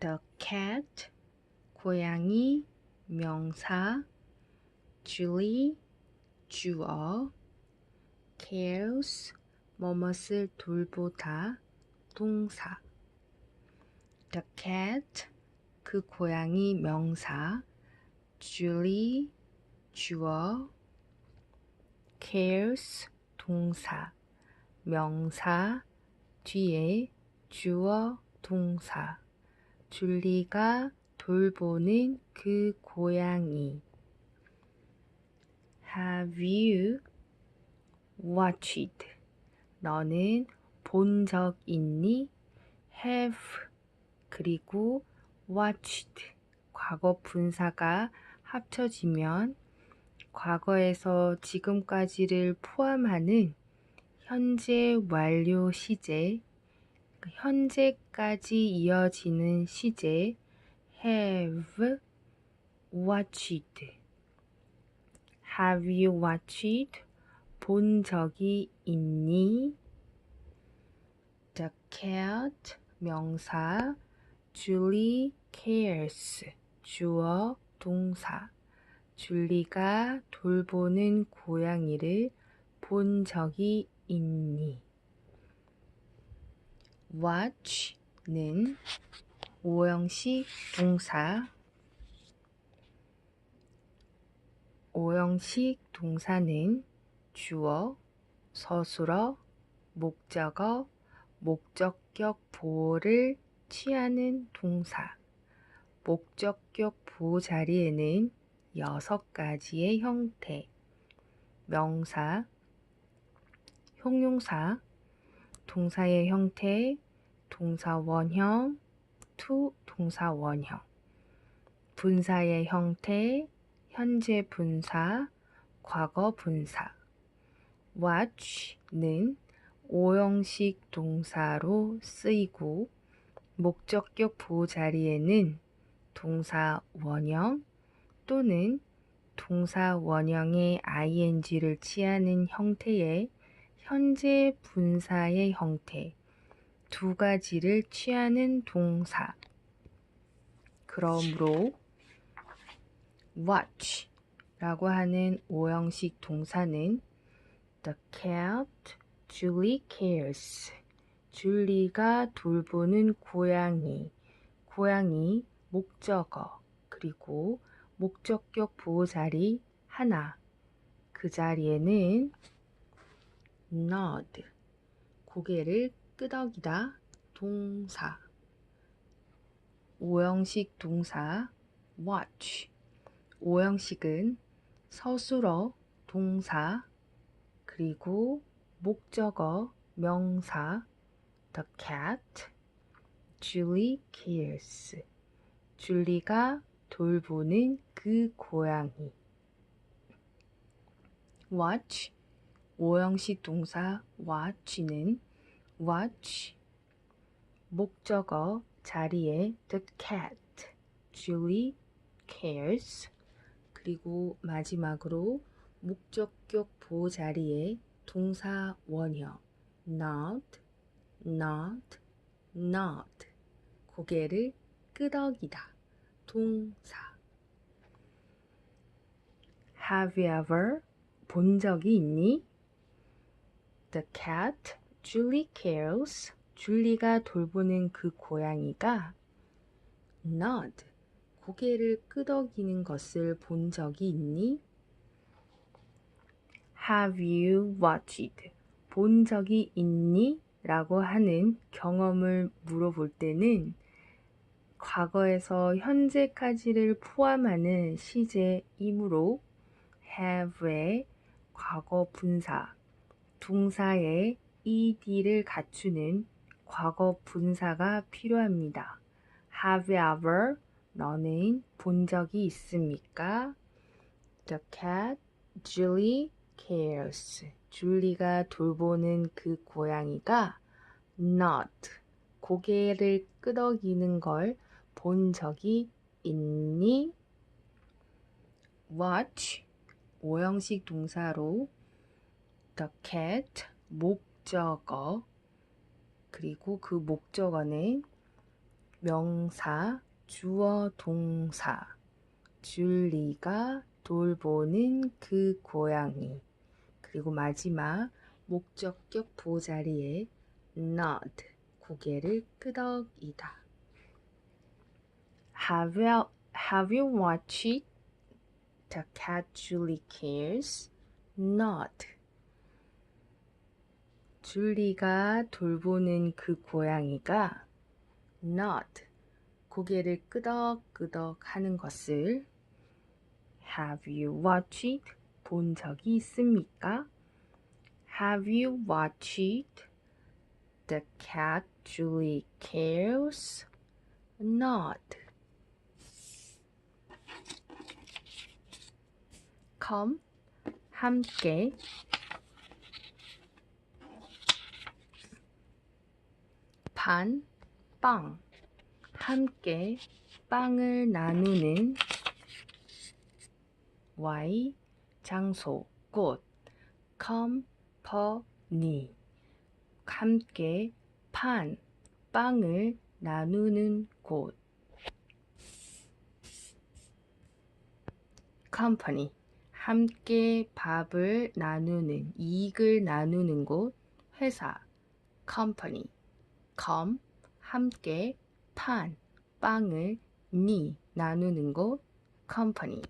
The cat 고양이 명사 Julie 주어 cares 뭐뭇을 돌보다 동사. The cat 그 고양이 명사. Julie 주어 cares 동사. 명사 뒤에 주어 동사 줄리가 돌보는 그 고양이 Have you watched? 너는 본 적 있니? Have 그리고 watched 과거 분사가 합쳐지면 과거에서 지금까지를 포함하는 현재 완료 시제, 현재까지 이어지는 시제 have watched. Have you watched? 본 적이 있니? The cat 명사 Julie cares 주어 동사 줄리가 돌보는 고양이를 본 적이 있니? Watch는 오형식 동사 오형식 동사는 주어, 서술어, 목적어, 목적격 보호를 취하는 동사. 목적격 보호 자리에는 여섯 가지의 형태. 명사, 형용사, 동사의 형태, 동사 원형, 투 동사 원형, 분사의 형태, 현재 분사, 과거 분사. watch는 오형식 동사로 쓰이고 목적격 보호 자리에는 동사 원형 또는 동사 원형의 ing를 취하는 형태의 현재 분사의 형태 두 가지를 취하는 동사. 그러므로 watch라고 하는 오형식 동사는 The cat Julie cares. 줄리가 돌보는 고양이. 고양이 목적어 그리고 목적격 보호 자리 하나. 그 자리에는 nod 고개를 끄덕이다. 동사. 오형식 동사. Watch. 오형식은 서술어 동사 그리고 목적어 명사. The cat. Julie cares 줄리가 돌보는 그 고양이. Watch 오형식 동사 watch는 watch 목적어 자리에 the cat Julie cares 그리고 마지막으로 목적격 보호 자리에 동사 원형 not not not 고개를 끄덕이다 동사 Have you ever 본 적이 있니? The cat Julie cares. 줄리가 돌보는 그 고양이가 nod 고개를 끄덕이는 것을 본 적이 있니? Have you watched? 본 적이 있니? 라고 하는 경험을 물어볼 때는 과거에서 현재까지를 포함하는 시제 이므로 have의 과거 분사, 동사의 ed를 갖추는 과거 분사가 필요합니다. Have you ever? 너는 본 적이 있습니까? The cat Julie cares. 줄리가 돌보는 그 고양이가 not 고개를 끄덕이는 걸 본 적이 있니? watch 오형식 동사로 the cat 목적어 그리고 그 목적어는 명사, 주어, 동사. 줄리가 돌보는 그 고양이. 그리고 마지막 목적격 보자리에 nod 고개를 끄덕이다. Have you, have you watched the cat Julie cares? Nod. 줄리가 돌보는 그 고양이가 nod 고개를 끄덕끄덕 하는 것을 Have you watched? 본 적이 있습니까? Have you watched the cat Julie cares? Not. come 함께 반, 빵. 함께 빵을 나누는 Y 장소 꽃 company 함께 판 빵을 나누는 곳. company 함께 밥을 나누는 이익을 나누는 곳 회사. company com 함께 판 빵을 니 나누는 곳 company